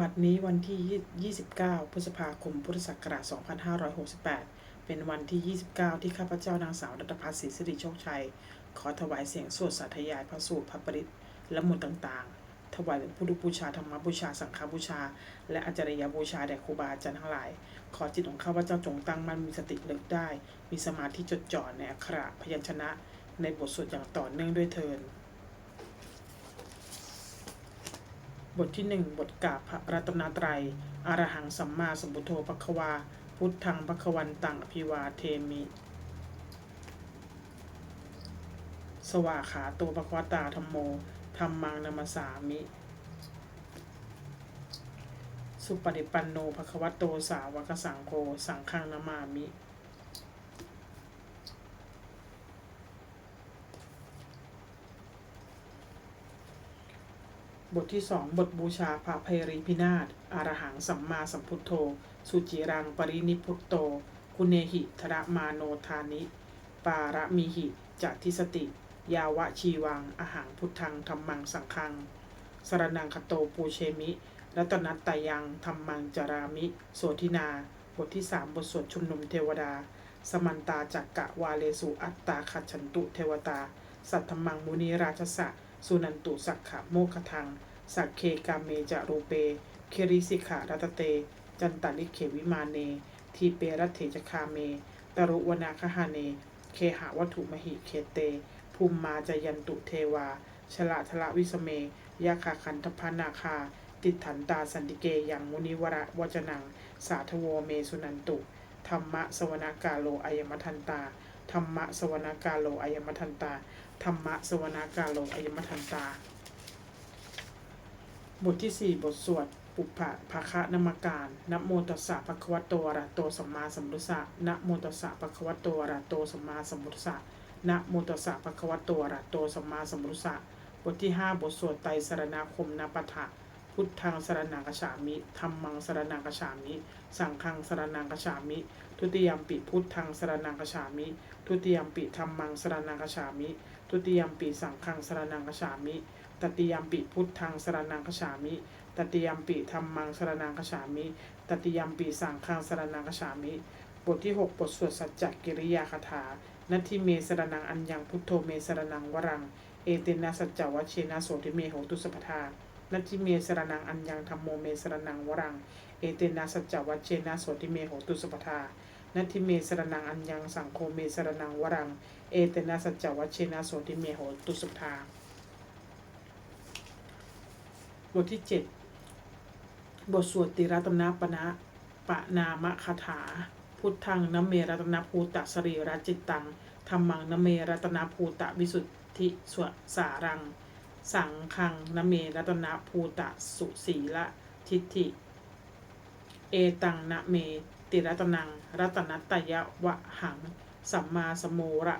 บัดนี้วันที่ 29 พฤษภาคม พุทธศักราช 2568 เป็นวันที่ 29 ที่ข้าพเจ้านางสาวรัตภัสศรีสิริโชคชัย ขอถวายเสียงสวดสาธยายพระสูตรพระปริตและมนต์ต่างๆ ถวายเป็นพุทธบูชาธรรมบูชา สังฆบูชา และอาจารยบูชาแด่ครูบาอาจารย์ทั้งหลาย ขอจิตของข้าพเจ้าจงตั้งมั่นมีสติเลิกได้ มีสมาธิจดจ่อในอักขระพยัญชนะ ในบทสวดอย่างต่อเนื่องด้วยเทิน บทที่หนึ่งบทกาบพระรัตนตรัย อรหังสัมมาสัมพุทโธปควา พุทธังปควันตังอภิวาเทมิ สวาขาโตปะควตาธรรมโมธรรมังนามาสามิ สุปฏิปันโนภควตโตสาวกสังโฆสังฆังนามามิ บทที่สองบทบูชาพระเพรีพินาศอารหังสัมมาสัมพุทโธ สุจิรังปรินิพุตโต คุเนหิธระมาโนทานิ ปาระมีหิจัติสติ ยาวะชีวังอหังพุทธังธรรมังสังฆัง สรนังคโตปูเชมิรัตนัตตยังธรรมังจารามิ โสทินา บทที่สามบทสวดชุมนุมเทวดา สมันตาจักกะวาเลสุอัตตาขัดฉันตุเทวตา สัทธมังมุนีราชสะ สุนันตุสักขะโมคทัง สักเคกามเมจะรูเป เคริสิขารัตเต จันตาลิเขวิมาเน ทีเปรัตเถจคาเม ตรุวนาคหาเน เคหาวัตถุมหิเคเต ภูมิมาจยันตุเทวา ชละทละวิสเม ยาคาคันทพานาคา ติถันตาสันติเกยังมุนิวระวจนัง สาธโวเมสุนันตุ ธรรมะสวนากาโลอายมทันตา ธรรมะสวนากาโลอายมทันตา ธรรมะสวนากาโลอายมทันตา บทที่ 4 บทสวด ปุพพะภาคะนมการนะโมตัสสะภะคะวะโตอะระโตสัมมาสัมพุทธัสสะนะโมตัสสะภะคะวะโตอะระโตสัมมาสัมพุทธัสสะนะโมตัสสะภะคะวะโตอะระโตสัมมาสัมพุทธัสสะบทที่ 5 บทสวดไตรสรณคมนาปะทะพุทธังสรนังกฉามิธรรมังสรนังกฉามิ สังฆังสรนังกฉามิ ทุติยมปิพุทธังสรนังกฉามิ ทุติยมปิธรรมังสรนังกฉามิ ทุติยมปิสังฆังสรนังกฉามิ ตติยมปิพุทธังสรนังกฉามิ ตติยมปิธรรมังสรนังกฉามิ ตติยมปิสังฆังสรนังกฉามิ บทที่ 6 บทสวดสัจจกิริยาคาถานัตทิเมสรนังอัญญังพุทโธเมสรนังวรัง เอเตนะสัจจวัชเชนะโสติเมโหตุสปทานัตทิเมสรนังอัญญังธรรมโมเมสรนังวรัง เอเตนะสัจจวัชเชนะโสติเมโหตุสปทา นัตทิเมสรนังอัญญังสังโฆเมสรนังวรัง เอเตนะสัจจวัชเชนะโสติเมโหตุสปทาบทที่ 7 บทสวดติรัตนปนะปะนามคาถา พุทธังนเมรัตนภูตะสรีรจิตตังธรรมังนเมรัตนภูตะวิสุทธิสวสารัง สังคังนเมรัตนภูตะสุสีละทิฏฐิ เอตังนเม ติรัตนัง รัตนัตตยวะหัง สัมมาสมโมระ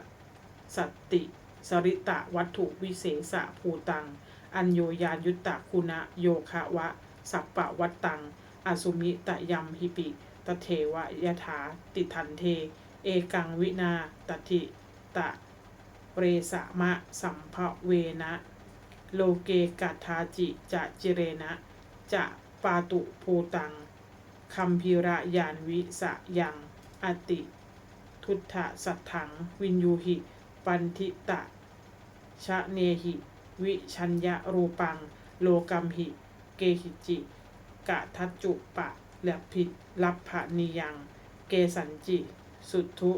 สติ สริตะวัตถุวิเศษะภูตัง อัญโยยานยุตตะคุณะโยคะวะ สัปปะวัตตัง อสุมิตะยัมหิปิ ตเทวะยถาติทันเท เอกังวินาตติตะเรสะมะสัมภเวนะ โลเกกัตถาจิจะจิเรนะ จะปาตุภูตัง คัมพิระยานวิสะยังอติ ทุตถะสัทถัง วินยูหิ ปันทิตะ ชะเนหิ วิชัญญะรูปัง โลกัมหิ เกหิจิ กะทัจจุปะและผิดลับภะนิยัง เกสันจิ สุทุ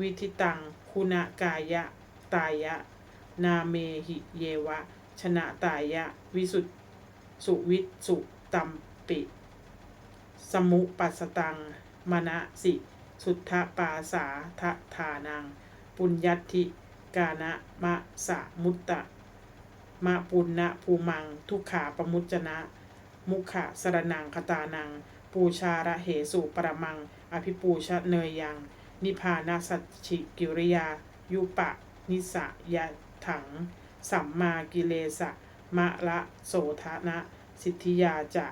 วิธิตัง คุณกายะ ตายะ นาเมหิเยวะ ชนะตายะ วิสุทสุวิสุตัมปิ สมุปัสตัง มณสิ สุทธปาสาทะทานัง ปุญญัติกานะมะสะมุตตะ มะปุณณภูมัง ทุกขาปมุจจนะ มุขะสรนังคตานัง ปูชาระเหสุปรมัง อภิปูชเนยยัง นิพานาสัจฉิกิริยา ยุปะ นิสะยะถัง สัมมากิเลสะมะละโสทนะ สิทธิยาจะ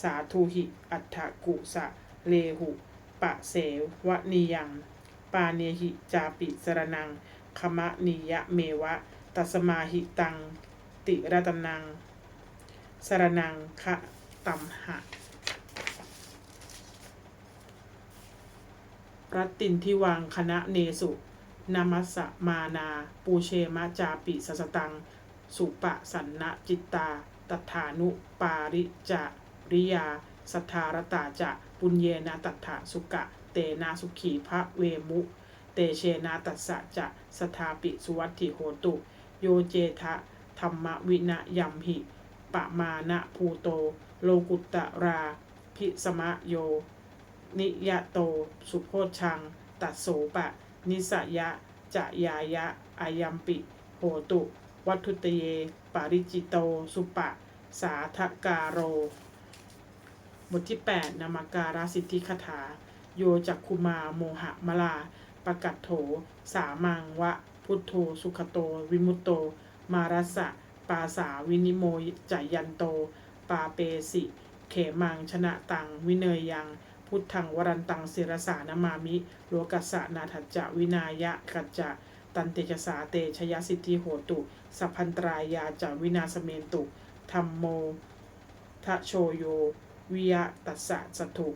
สาธุหิ อัฏฐกุสะเลหุ ปะเสวะนิยัง ปาเนหิจาปิสรนังคมะนิยะเมวะ ตัสมาหิตัง ติรัตนัง สรนังคะตัมหะ รัตตินทิวังคณะเนสุนามัสสะมานา ปูเชมะจาปิสสตัง สุปะสันนะจิตตา ตถานุปาริจา ริยา สัทธารตาจะปุญเยนะตัถาสุกะ เตนาสุขีพระเวมุ เตเชนาตัสสะจะสถาปิสุวัตถิโหตุ โยเจทะธรรมวินยัมหิปะมานะภูโต โลกุตตรา พิสมะโย นิยะโต สุโพชัง ตัสโสปะ นิสยะจะยายะอายัมปิ โหตุ วัตถุตเย ปาริจิโต สุปะ สาทกาโร บทที่ 8นามาการาสิทธิคาถา โยจักคุมาโมหะมลาปะกัตโถ สามังวะ พุทโธสุขโต วิมุตโต มารัสสะปาสาวินิโมจายันโต ปาเปสิ เขมังชนะตัง วิเนยยัง พุทธังวรันตังศิรสานามามิ โลกัสสะนาทัจจะวินายะกัจจะตันเตจสาเตชยสิทธิโหตุสัพพันตรายาจะวินาสเมนตุธรรมโมทะโชโย วิยะตัสสะสตุ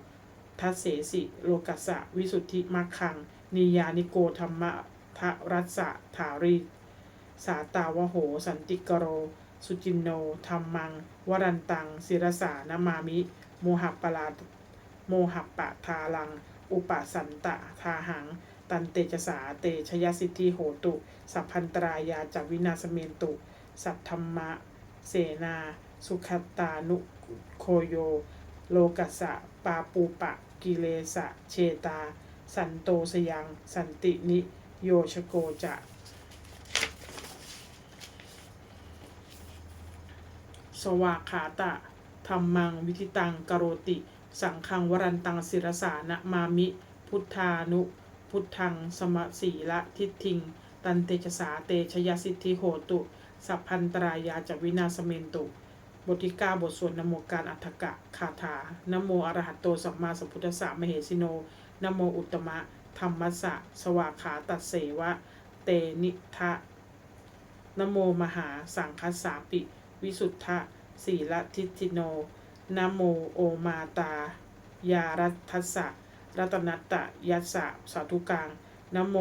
ทัสเสสิ โลกัสสะ วิสุทธิมัคคัง นิยานิโกธรรมะทะรัสสะถาริสาตาวโห สันติกโร สุจินโนธรรมัง วรันตัง ศิรสานามามิ โมหปปลาโมหปปะทาลัง อุปสันตะทาหัง ตันเตจสาเตชยสิทธิโหตุ สัพพันตรายาจวินาสเมนตุ สัทธรรมะ เสนา สุขตานุโคโย โลกัสะปาปูปะ กิเลสะ เชตา สันโตสยัง สันตินิ โยชโกจะสวากขาตะธรรมังวิธิตังกโรติ สังฆังวรันตังศิรสานะมามิ พุทธานุ พุทธังสมะสีละทิฏฐิง ตันเตชะสาเตชยสิทธิโหตุ สัพพันตรายาจวินาสเมนตุ บทที่เก้าบทสวดนโมการอัฏฐกะคาถานโมอรหัตโตสัมมาสัมพุทธัสสะมเหสิโนนโมอุตตมะธรรมัสสะสวากขาตัสเสวะ เตนิทะนโมมหาสังคัสสาปิ วิสุทธะสีละทิติโนนโมโอมาตา ยารัทัสสะรัตนัตตะยัสสะสาธุกังนโม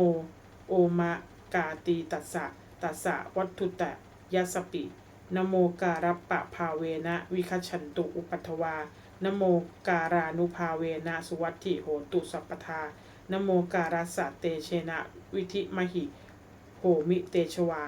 โอมากาตีตัสสะตัสสะวัตถุตะยัสปิ นโมการัปปะภาเวนะวิคัชชันตุอุปัทวานโมการานุภาเวนะสุวัตถิโหตุสัพพทานโมการัสสะเตเชนะวิธิมหิโหมิเตชวา